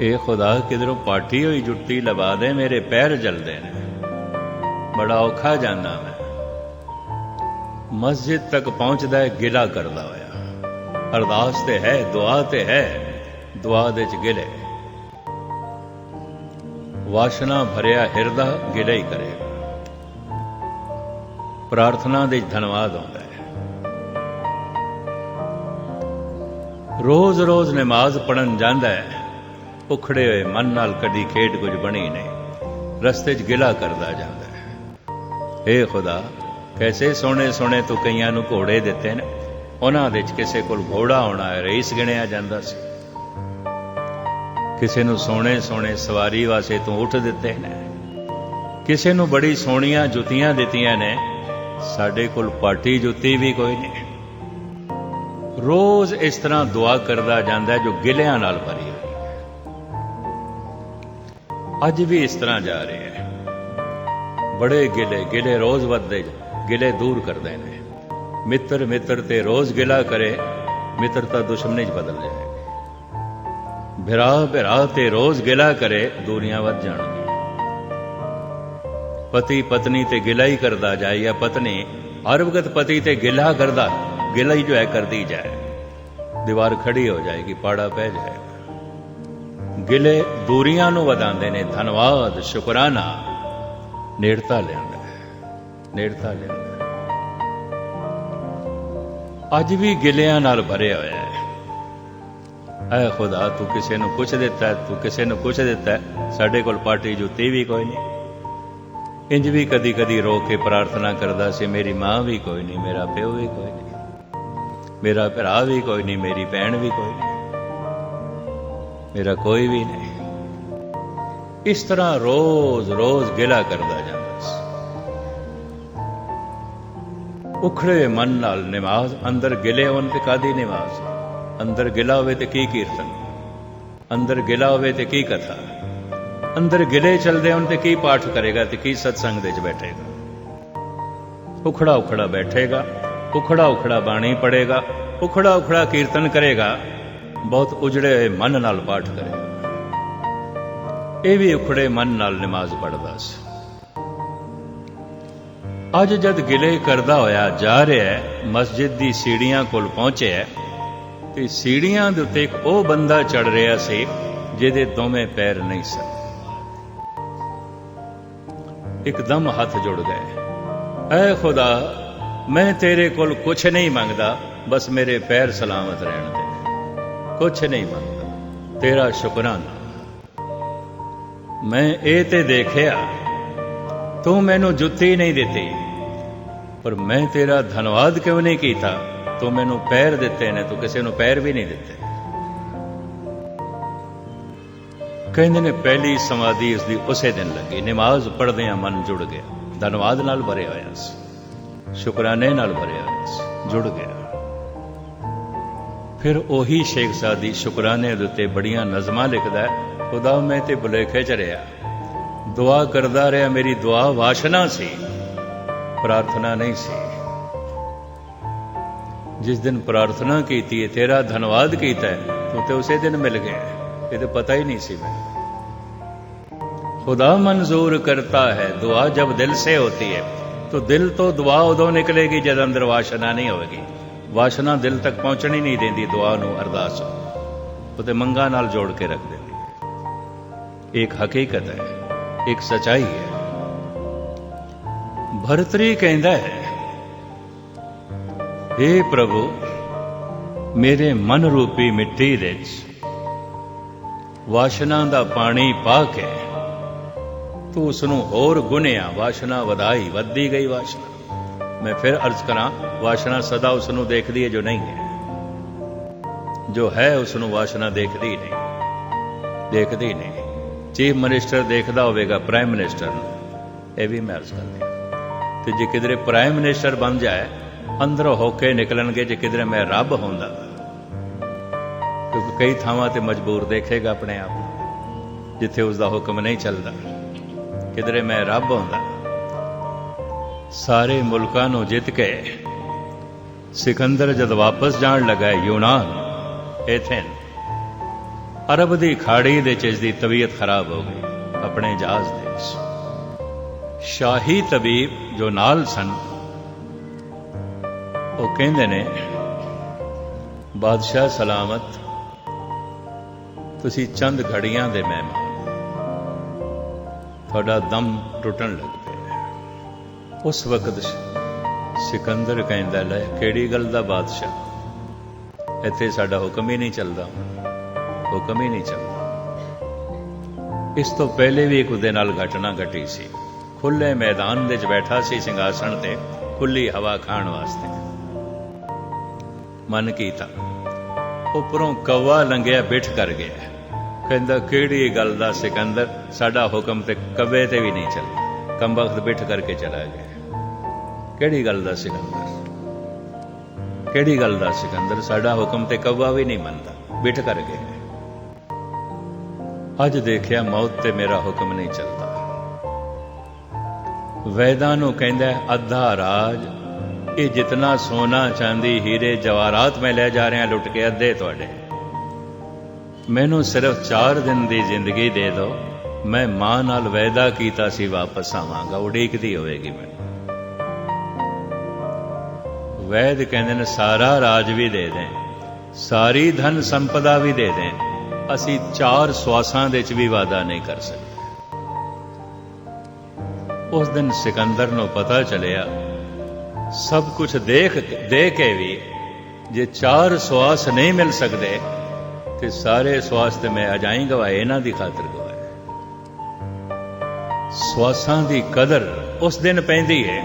ਇਹ ਖੁਦਾ ਕਿਧਰੋਂ ਪਾਰਟੀ ਹੋਈ ਜੁੱਤੀ ਲਵਾ ਦੇ, ਮੇਰੇ ਪੈਰ ਜਲਦੇ ਨੇ। ਬੜਾ ਔਖਾ ਜਾਂਦਾ ਮੈਂ। ਮਸਜਿਦ ਤੱਕ ਪਹੁੰਚਦਾ ਹੈ, ਗਿਲਾ ਕਰਦਾ ਹੋਇਆ। ਅਰਦਾਸ ਤੇ ਹੈ, ਦੁਆ ਤੇ ਹੈ, ਦੁਆ ਦੇ ਚ ਗਿਲੇ। ਵਾਸ਼ਨਾ ਭਰਿਆ ਹਿਰਦਾ ਗਿਲਾ ਹੀ ਕਰੇ। ਪ੍ਰਾਰਥਨਾ ਦੇ ਧੰਨਵਾਦ ਆਉਂਦਾ ਹੈ। ਰੋਜ਼-ਰੋਜ਼ ਨਮਾਜ਼ ਪੜਨ ਜਾਂਦਾ ਹੈ। ਉਖੜੇ ਹੋਏ ਮਨ ਨਾਲ ਕਦੀ ਖੇਡ ਕੁਝ ਬਣੀ ਨਹੀਂ। ਰਸਤੇ 'ਚ ਗਿਲਾ ਕਰਦਾ ਜਾਂਦਾ ਹੈ। ਏ ਖੁਦਾ ਕੈਸੇ ਸੋਹਣੇ ਸੋਹਣੇ ਤੂੰ ਕਈਆਂ ਨੂੰ ਘੋੜੇ ਦਿੱਤੇ ਨੇ, ਉਹਨਾਂ ਦੇ ਵਿੱਚ ਕਿਸੇ ਕੋਲ ਘੋੜਾ ਹੋਣਾ ਹੈ ਰਈਸ ਗਿਣਿਆ ਜਾਂਦਾ ਸੀ। ਕਿਸੇ ਨੂੰ ਸੋਹਣੇ ਸੋਹਣੇ ਸਵਾਰੀ ਵਾਸਤੇ ਤੂੰ ਉੱਠ ਦਿੱਤੇ ਨੇ, ਕਿਸੇ ਨੂੰ ਬੜੀ ਸੋਹਣੀਆਂ ਜੁੱਤੀਆਂ ਦਿੱਤੀਆਂ ਨੇ, ਸਾਡੇ ਕੋਲ ਪਾਰਟੀ ਜੁੱਤੀ ਵੀ ਕੋਈ ਨਹੀਂ। ਰੋਜ਼ ਇਸ ਤਰ੍ਹਾਂ ਦੁਆ ਕਰਦਾ ਜਾਂਦਾ ਜੋ ਗਿਲਿਆਂ ਨਾਲ ਭਰੀ ਹੋਈ ਅੱਜ ਵੀ ਇਸ ਤਰ੍ਹਾਂ ਜਾ ਰਹੇ ਹੈ ਬੜੇ ਗਿਲੇ ਗਿਲੇ ਰੋਜ਼ ਵੱਧਦੇ ਗਿਲੇ ਦੂਰ ਕਰਦੇ ਨੇ। ਮਿੱਤਰ ਮਿੱਤਰ ਤੇ ਰੋਜ਼ ਗਿਲਾ ਕਰੇ ਮਿੱਤਰਤਾ ਦੁਸ਼ਮਣੀ 'ਚ ਬਦਲ ਜਾਏਗੀ ਭਰਾ ਭਰਾ ਤੇ ਰੋਜ਼ ਗਿਲਾ ਕਰੇ, ਦੂਰੀਆਂ ਵੱਧ ਜਾਣਗੀਆਂ। ਪਤੀ ਪਤਨੀ ਤੇ ਗਿਲਾ ਹੀ ਕਰਦਾ ਜਾਏ ਜਾਂ ਪਤਨੀ, ਹਰ ਵਕਤ ਪਤੀ ਤੇ ਗਿਲਾ ਕਰਦਾ, ਗਿਲਾ ਹੀ ਜੋ ਹੈ ਕਰਦੀ ਜਾਏ। ਦੀਵਾਰ ਖੜੀ ਹੋ ਜਾਏਗੀ, ਪਾੜਾ ਪੈ ਜਾਏਗਾ। ਗਿਲੇ ਦੂਰੀਆਂ ਨੂੰ ਵਧਾਉਂਦੇ ਨੇ, ਧੰਨਵਾਦ, ਸ਼ੁਕਰਾਨਾ, ਨੇੜਤਾ ਲਿਆਉਂਦਾ। ਨੇੜਤਾ ਲਿਆਉਂਦਾ ਅੱਜ ਵੀ ਗਿਲਿਆਂ ਨਾਲ ਭਰਿਆ ਹੋਇਆ ਹੈ। ਐ ਖੁਦਾ, ਤੂੰ ਕਿਸੇ ਨੂੰ ਕੁਛ ਦਿੱਤਾ, ਤੂੰ ਕਿਸੇ ਨੂੰ ਕੁਛ ਦਿੱਤਾ, ਸਾਡੇ ਕੋਲ ਪਾਰਟੀ ਜੁੱਤੀ ਵੀ ਕੋਈ ਨਹੀਂ। ਇੰਜ ਵੀ ਕਦੀ ਕਦੀ ਰੋ ਕੇ ਪ੍ਰਾਰਥਨਾ ਕਰਦਾ ਸੀ, ਮੇਰੀ ਮਾਂ ਵੀ ਕੋਈ ਨਹੀਂ, ਮੇਰਾ ਪਿਓ ਵੀ ਕੋਈ ਨਹੀਂ, ਮੇਰਾ ਭਰਾ ਵੀ ਕੋਈ ਨਹੀਂ, ਮੇਰੀ ਭੈਣ ਵੀ ਕੋਈ ਨਹੀਂ, ਮੇਰਾ ਕੋਈ ਵੀ ਨਹੀਂ। ਇਸ ਤਰ੍ਹਾਂ ਰੋਜ਼ ਰੋਜ਼ ਗਿਲਾ ਕਰਦਾ ਜਾਂਦਾ। ਉਖੜੇ ਮਨ ਨਾਲ ਨਮਾਜ਼ ਅੰਦਰ ਗਿਲੇ ਹੋਣ ਤੇ ਕਾਦੀ ਨਮਾਜ਼ ਅੰਦਰ ਗਿਲਾ ਹੋਵੇ ਤੇ ਕੀ ਕੀਰਤਨ? ਅੰਦਰ ਗਿਲਾ ਹੋਵੇ ਤੇ ਕੀ ਕਥਾ? ਅੰਦਰ ਗਿਲੇ ਚਲਦੇ ਹੋਣ ਤੇ ਕੀ ਪਾਠ ਕਰੇਗਾ ਤੇ ਕੀ ਸਤਸੰਗ ਦੇ ਵਿੱਚ ਬੈਠੇਗਾ? ਉਖੜਾ ਉਖੜਾ ਬੈਠੇਗਾ, ਉਖੜਾ ਉਖੜਾ ਬਾਣੀ ਪੜੇਗਾ ਉਖੜਾ ਉਖੜਾ ਕੀਰਤਨ ਕਰੇਗਾ, ਬਹੁਤ ਉਜੜੇ ਹੋਏ ਮਨ ਨਾਲ ਪਾਠ ਕਰੇਗਾ। ਇਹ ਵੀ ਉਖੜੇ ਮਨ ਨਾਲ ਨਮਾਜ਼ ਪੜਦਾ ਸੀ। ਅੱਜ ਜਦ ਗਿਲੇ ਕਰਦਾ ਹੋਇਆ ਜਾ ਰਿਹਾ ਹੈ, ਮਸਜਿਦ ਦੀ ਸੀੜੀਆਂ ਕੋਲ ਪਹੁੰਚਿਆ ਤੇ ਸੀੜੀਆਂ ਦੇ ਉੱਤੇ ਇੱਕ ਉਹ ਬੰਦਾ ਚੜ ਰਿਹਾ ਸੀ ਜਿਹਦੇ ਦੋਵੇਂ ਪੈਰ ਨਹੀਂ ਸਨ। ਇੱਕਦਮ ਹੱਥ ਜੁੜ ਗਏ। ਐ ਖੁਦਾ, ਮੈਂ ਤੇਰੇ ਕੋਲ ਕੁਝ ਨਹੀਂ ਮੰਗਦਾ, ਬਸ ਮੇਰੇ ਪੈਰ ਸਲਾਮਤ ਰਹਿਣ ਦੇ। ਕੁਝ ਨਹੀਂ ਮੰਗਦਾ, ਤੇਰਾ ਸ਼ੁਕਰਾਨਾ। ਮੈਂ ਇਹ ਤੇ ਦੇਖਿਆ ਤੂੰ ਮੈਨੂੰ ਜੁੱਤੀ ਨਹੀਂ ਦਿੱਤੀ। ਪਰ ਮੈਂ ਤੇਰਾ ਧੰਨਵਾਦ ਕਿਉਂ ਨਹੀਂ ਕੀਤਾ? ਤੂੰ ਮੈਨੂੰ ਪੈਰ ਦਿੱਤੇ ਨੇ, ਤੂੰ ਕਿਸੇ ਨੂੰ ਪੈਰ ਵੀ ਨਹੀਂ ਦਿੱਤੇ। ਕਹਿੰਦੇ ਨੇ ਪਹਿਲੀ ਸਮਾਧੀ ਇਸ ਦੀ ਉਸੇ ਦਿਨ ਲੱਗੀ। ਨਮਾਜ਼ ਪੜ੍ਹਦਿਆਂ ਮਨ ਜੁੜ ਗਿਆ। ਧੰਨਵਾਦ ਨਾਲ ਭਰਿਆ ਹੋਇਆ ਸੀ। ਸ਼ੁਕਰਾਨੇ ਨਾਲ ਭਰਿਆ ਹੋਇਆ ਸੀ। ਜੁੜ ਗਿਆ। ਫਿਰ ਉਹੀ ਸ਼ੇਖ ਸਾਦੀ ਸ਼ੁਕਰਾਨੇ ਦੇ ਉੱਤੇ ਬੜੀਆਂ ਨਜ਼ਮਾਂ ਲਿਖਦਾ ਹੈ, ਖੁਦਾ ਮੈਂ ਤੇ ਬੁਲੇਖੇ ਚ ਰਿਹਾ। ਦੁਆ ਕਰਦਾ ਰਿਹਾ ਮੇਰੀ ਦੁਆ ਵਾਸ਼ਨਾ ਸੀ ਪ੍ਰਾਰਥਨਾ ਨਹੀਂ ਸੀ ਜਿਸ ਦਿਨ ਪ੍ਰਾਰਥਨਾ ਕੀਤੀ ਹੈ ਤੇਰਾ ਧੰਨਵਾਦ ਕੀਤਾ ਹੈ ਤੂੰ ਤੇ ਉਸੇ ਦਿਨ ਮਿਲ ਗਿਆ ਇਹ ਤਾਂ ਪਤਾ ਹੀ ਨਹੀਂ ਸੀ ਮੈਨੂੰ खुदा मंजूर करता है दुआ जब दिल से होती है तो दिल तो दुआ उदों निकलेगी जब अंदर वासना नहीं होगी ਵਾਸ਼ਨਾ ਦਿਲ ਤੱਕ ਪਹੁੰਚਣੀ ਨਹੀਂ ਦਿੰਦੀ ਦੁਆ ਨੂੰ ਅਰਦਾਸ ਉਹ ਤੇ ਮੰਗਾ ਨਾਲ ਜੋੜ ਕੇ ਰੱਖ ਦਿੰਦੀ ਹੈ ਇੱਕ ਹਕੀਕਤ ਹੈ ਇੱਕ ਸਚਾਈ ਹੈ। ਭਰਤਰੀ ਕਹਿੰਦਾ ਹੈ हे ਪ੍ਰਭੂ, ਮੇਰੇ ਮਨ ਰੂਪੀ ਮਿੱਟੀ ਵਿੱਚ ਵਾਸ਼ਨਾ ਦਾ ਪਾਣੀ ਪਾ ਕੇ ਤੂੰ ਉਸ ਨੂੰ ਹੋਰ ਗੁਨਿਆ ਵਾਸ਼ਨਾ ਵਧਾਈ, ਵੱਧਦੀ ਗਈ ਵਾਸ਼ਨਾ। ਮੈਂ ਫਿਰ ਅਰਜ਼ ਕਰਾਂ, ਵਾਸ਼ਨਾ ਸਦਾ ਉਸ ਨੂੰ ਦੇਖਦੀ ਹੈ ਜੋ ਨਹੀਂ ਹੈ। ਜੋ ਹੈ ਉਸ ਨੂੰ ਵਾਸ਼ਨਾ ਦੇਖਦੀ ਨਹੀਂ ਦੇਖਦੀ ਨਹੀਂ। ਚੀਫ ਮਿਨਿਸਟਰ ਦੇਖਦਾ ਹੋਵੇਗਾ, ਪ੍ਰਾਈਮ ਮਿਨਿਸਟਰ ਨੂੰ। ਇਹ ਵੀ ਮੈਂ ਅਰਜ਼ ਕਰਦੀ ਤੇ ਜੇ ਕਿਧਰੇ ਪ੍ਰਾਈਮ ਮਿਨਿਸਟਰ ਬਣ ਜਾਏ, ਅੰਦਰੋਂ ਹੋ ਕੇ ਨਿਕਲਣਗੇ, ਜੇ ਕਿਧਰੇ ਮੈਂ ਰੱਬ ਹੁੰਦਾ। ਕਿਉਂਕਿ ਕਈ ਥਾਵਾਂ ਤੇ ਮਜਬੂਰ ਦੇਖੇਗਾ ਆਪਣੇ ਆਪ ਨੂੰ, ਜਿੱਥੇ ਉਸ ਦਾ ਹੁਕਮ ਨਹੀਂ ਚੱਲਦਾ। ਕਿਧਰੇ ਮੈਂ ਰੱਬ ਹੁੰਦਾ। ਸਾਰੇ ਮੁਲਕਾਂ ਨੂੰ ਜਿੱਤ ਕੇ ਸਿਕੰਦਰ ਜਦ ਵਾਪਸ ਜਾਣ ਲੱਗਾ ਯੂਨਾਨ ਐਥਨ ਅਰਬ ਦੀ ਖਾੜੀ ਦੇ ਚ ਇਸ ਦੀ ਤਬੀਅਤ ਖਰਾਬ ਹੋ ਗਈ। ਆਪਣੇ ਜਹਾਜ਼ ਦੇ ਵਿੱਚ। ਸ਼ਾਹੀ ਤਬੀਬ ਜੋ ਨਾਲ ਸਨ, ਉਹ ਕਹਿੰਦੇ ਨੇ, ਬਾਦਸ਼ਾਹ ਸਲਾਮਤ, ਤੁਸੀਂ ਚੰਦ ਘੜੀਆਂ ਦੇ ਮਹਿਮਾਨ ਤੁਹਾਡਾ ਦਮ ਟੁੱਟਣ ਲੱਗ ਪਿਆ ਉਸ ਵਕਤ ਸਿਕੰਦਰ ਕਹਿੰਦਾ, ਲੈ, ਕਿਹੜੀ ਗੱਲ ਦਾ ਬਾਦਸ਼ਾਹ? ਇੱਥੇ ਸਾਡਾ ਹੁਕਮ ਹੀ ਨਹੀਂ ਚੱਲਦਾ। ਹੁਕਮ ਹੀ ਨਹੀਂ ਚੱਲਦਾ। ਇਸ ਤੋਂ ਪਹਿਲੇ ਵੀ ਇੱਕ ਉਹਦੇ ਨਾਲ ਘਟਨਾ ਘਟੀ ਸੀ। ਖੁੱਲੇ ਮੈਦਾਨ ਦੇ ਵਿੱਚ ਬੈਠਾ ਸੀ ਸਿੰਘਾਸਣ ਤੇ ਖੁੱਲੀ ਹਵਾ ਖਾਣ ਵਾਸਤੇ। ਮਨ ਕੀਤਾ, ਉੱਪਰੋਂ ਕਵਾ ਲੰਘਿਆ, ਬਿਠ ਕਰ ਗਿਆ। ਕਹਿੰਦਾ, ਕਿਹੜੀ ਗੱਲ ਦਾ ਸਿਕੰਦਰ? ਸਾਡਾ ਹੁਕਮ ਤੇ ਕਵੇ ਤੇ ਵੀ ਨਹੀਂ ਚੱਲਦਾ। ਕੰਬਖਤ ਬਿਠ ਕਰਕੇ ਚਲਾ ਗਿਆ। ਕਿਹੜੀ ਗੱਲ ਦਾ ਸਿਕੰਦਰ? ਕਿਹੜੀ ਗੱਲ ਦਾ ਸਿਕੰਦਰ? ਸਾਡਾ ਹੁਕਮ ਤੇ ਕਵਾ ਵੀ ਨਹੀਂ ਮੰਨਦਾ। ਬਿਠ ਕਰ ਗਿਆ। ਅੱਜ ਦੇਖਿਆ ਮੌਤ ਤੇ ਮੇਰਾ ਹੁਕਮ ਨਹੀਂ ਚੱਲਦਾ। ਵੈਦਾਂ ਨੂੰ ਕਹਿੰਦਾ, ਅੱਧਾ ਰਾਜ, ਇਹ ਜਿਤਨਾ ਸੋਨਾ ਚਾਂਦੀ ਹੀਰੇ ਜਵਾਹਰਾਤ ਮੈਂ ਲੈ ਜਾ ਰਿਹਾ, ਲੁੱਟ ਕੇ ਅੱਧੇ ਤੁਹਾਡੇ। ਮੈਨੂੰ ਸਿਰਫ 4 ਦਿਨ ਦੀ ਜ਼ਿੰਦਗੀ ਦੇ ਦਿਓ, ਮੈਂ ਮਾਂ ਨਾਲ ਵਾਅਦਾ ਕੀਤਾ ਸੀ, ਵਾਪਸ ਆਵਾਂਗਾ, ਉਡੀਕਦੀ ਹੋਵੇਗੀ ਮੈਨੂੰ। ਵੈਦ ਕਹਿੰਦੇ ਨੇ, ਸਾਰਾ ਰਾਜ ਵੀ ਦੇ ਦੇ ਸਾਰੀ ਧਨ ਸੰਪਦਾ ਵੀ ਦੇ ਦੇ ਅਸੀਂ ਚਾਰ ਸਵਾਸਾਂ ਦੇ ਵਿੱਚ ਵੀ ਵਾਦਾ ਨਹੀਂ ਕਰ ਸਕਦੇ। ਉਸ ਦਿਨ ਸਿਕੰਦਰ ਨੂੰ ਪਤਾ ਚੱਲਿਆ, ਸਭ ਕੁਝ ਦੇਖ ਦੇ ਕੇ ਵੀ ਜੇ ਚਾਰ ਸਵਾਸ ਨਹੀਂ ਮਿਲ ਸਕਦੇ, ਤੇ ਸਾਰੇ ਸਵਾਸ ਤੇ ਮੈਂ ਅਜਾਈ ਗਵਾਏ, ਇਹਨਾਂ ਦੀ ਖਾਤਰ ਗਵਾਏ। ਸਵਾਸਾਂ ਦੀ ਕਦਰ ਉਸ ਦਿਨ ਪੈਂਦੀ ਹੈ,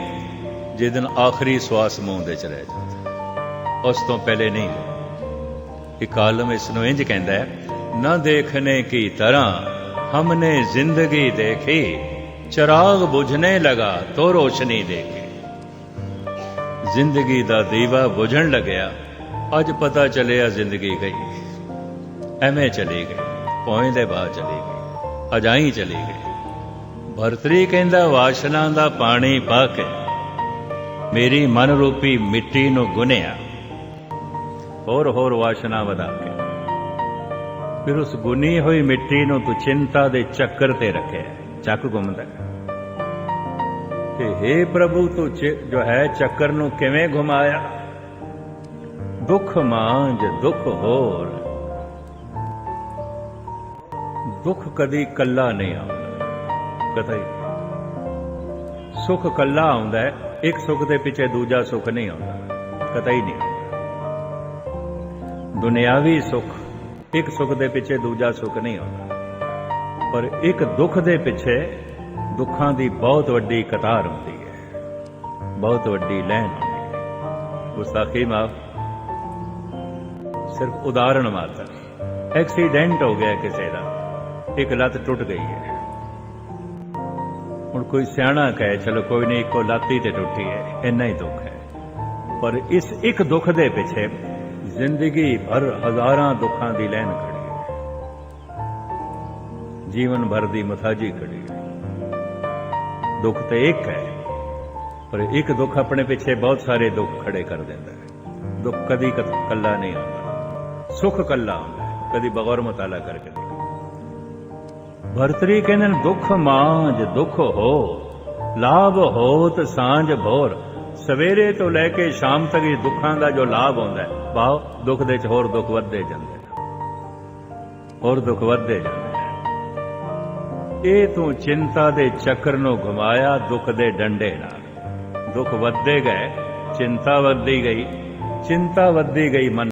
ਜਿਸ ਦਿਨ ਆਖਰੀ ਸਵਾਸ ਮੂੰਹ ਦੇ ਚ ਰਹਿ ਜਾਂਦਾ। ਉਸ ਤੋਂ ਪਹਿਲੇ ਨਹੀਂ ਇੱਕ ਆਲਮ ਇਸ ਨੂੰ ਇੰਜ ਕਹਿੰਦਾ ਹੈ ਨਾ ਦੇਖਨੇ ਕੀ ਤਰ੍ਹਾਂ, ਹਮਨੇ ਜ਼ਿੰਦਗੀ ਦੇਖੀ। ਚਿਰਾਗ ਬੁਝਨੇ ਲਗਾ ਤੋ ਰੋਸ਼ਨੀ ਦੇਖੀ। ਜ਼ਿੰਦਗੀ ਦਾ ਦੀਵਾ ਬੁਝਣ ਲੱਗਿਆ, ਅੱਜ ਪਤਾ ਚੱਲਿਆ ਜ਼ਿੰਦਗੀ ਗਈ। ਐਵੇਂ ਚਲੀ ਗਈ ਪੌਂ ਦੇ ਬਾਅਦ ਚਲੀ ਗਈ, ਅਜਾਈ ਚਲੀ ਗਈ। ਭਰਤਰੀ ਕਹਿੰਦਾ, ਵਾਸ਼ਨਾ ਦਾ ਪਾਣੀ ਪਾ ਕੇ ਮੇਰੀ ਮਨ ਰੂਪੀ ਮਿੱਟੀ ਨੂੰ ਗੁਨਿਆ। ਹੋਰ ਹੋਰ ਵਾਸ਼ਨਾ ਵਧਾ ਫਿਰ ਉਸ ਗੁਨੀ ਹੋਈ ਮਿੱਟੀ ਨੂੰ ਤੂੰ ਚਿੰਤਾ ਦੇ ਚੱਕਰ ਤੇ ਰੱਖਿਆ। ਚੱਕ ਘੁੰਮਦਾ ਤੇ हे ਪ੍ਰਭੂ, ਤੂੰ ਜੋ ਹੈ ਚੱਕਰ ਨੂੰ ਕਿਵੇਂ ਘੁਮਾਇਆ? ਦੁੱਖ ਮਾਂਜ, ਦੁੱਖ ਹੋਰ। ਦੁੱਖ ਕਦੀ ਕੱਲਾ ਨਹੀਂ ਆਉਂਦਾ। ਕਦੇ ਸੁੱਖ ਕੱਲਾ ਆਉਂਦਾ ਹੈ, ਇੱਕ ਸੁੱਖ ਦੇ ਪਿੱਛੇ ਦੂਜਾ ਸੁੱਖ ਨਹੀਂ ਆਉਂਦਾ। ਕਤਈ ਨਹੀਂ ਆਉਂਦਾ। ਦੁਨਿਆਵੀ ਸੁੱਖ ਇੱਕ ਸੁੱਖ ਦੇ ਪਿੱਛੇ ਦੂਜਾ ਸੁੱਖ ਨਹੀਂ ਆਉਂਦਾ ਪਰ ਇੱਕ ਦੁੱਖ ਦੇ ਪਿੱਛੇ ਦੁੱਖਾਂ ਦੀ ਬਹੁਤ ਵੱਡੀ ਕਤਾਰ ਹੁੰਦੀ ਹੈ। ਬਹੁਤ ਵੱਡੀ ਲਾਈਨ ਹੁੰਦੀ ਹੈ। ਗੁਸਤਾਖੀ ਮਾਫ। ਸਿਰਫ ਉਦਾਹਰਣ ਮਾਤਰ ਐਕਸੀਡੈਂਟ ਹੋ ਗਿਆ ਕਿਸੇ ਦਾ। ਇੱਕ ਲੱਤ ਟੁੱਟ ਗਈ ਹੈ। ਹੁਣ ਕੋਈ ਸਿਆਣਾ ਕਹੇ, ਚਲੋ ਕੋਈ ਨਹੀਂ, ਇੱਕੋ ਲੱਤ ਹੀ ਤੇ ਟੁੱਟੀ ਹੈ। ਇੰਨਾ ਹੀ ਦੁੱਖ ਹੈ। ਪਰ ਇਸ ਇੱਕ ਦੁੱਖ ਦੇ ਪਿੱਛੇ ਜ਼ਿੰਦਗੀ ਭਰ ਹਜ਼ਾਰਾਂ ਦੁੱਖਾਂ ਦੀ ਲਾਈਨ ਖੜੀ ਹੈ। ਜੀਵਨ ਭਰ ਦੀ ਮਥਾਜੀ ਖੜੀ ਹੈ। ਦੁੱਖ ਤੇ ਇੱਕ ਹੈ, ਪਰ ਇੱਕ ਦੁੱਖ ਆਪਣੇ ਪਿੱਛੇ ਬਹੁਤ ਸਾਰੇ ਦੁੱਖ ਖੜੇ ਕਰ ਦਿੰਦਾ ਹੈ। ਦੁੱਖ ਕਦੀ ਕ- ਕੱਲਾ ਨਹੀਂ ਆਉਂਦਾ। ਸੁੱਖ ਕੱਲਾ ਆਉਂਦਾ ਹੈ। ਕਦੀ ਬਗੌਰ ਮਤਾਲਾ ਕਰਕੇ ਦੇਖੋ ਭਰਤਰੀ ਕਹਿੰਦੇ ਨੇ, ਦੁੱਖ ਮਾਂਜ ਦੁੱਖ ਹੋ ਲਾਭ ਹੋ ਹੋਤ ਸਾਂਝ ਭੋਰ। ਸਵੇਰੇ ਤੋਂ ਲੈ ਕੇ ਸ਼ਾਮ ਤੱਕ ਇਹ ਦੁੱਖਾਂ ਦਾ ਜੋ ਲਾਭ ਹੁੰਦਾ ਹੈ ਪਾਓ ਦੁੱਖ ਦੇ ਚ ਹੋਰ ਦੁੱਖ ਵੱਧਦੇ ਜਾਂਦੇ ਨੇ। ਹੋਰ ਦੁੱਖ ਵੱਧਦੇ ਜਾਂਦੇ ਨੇ। ਇਹ ਤੂੰ ਚਿੰਤਾ ਦੇ ਚੱਕਰ ਨੂੰ ਘੁਮਾਇਆ ਦੁੱਖ ਦੇ ਡੰਡੇ ਨਾਲ। ਦੁੱਖ ਵੱਧਦੇ ਗਏ, ਚਿੰਤਾ ਵੱਧਦੀ ਗਈ, ਚਿੰਤਾ ਵੱਧਦੀ ਗਈ ਮਨ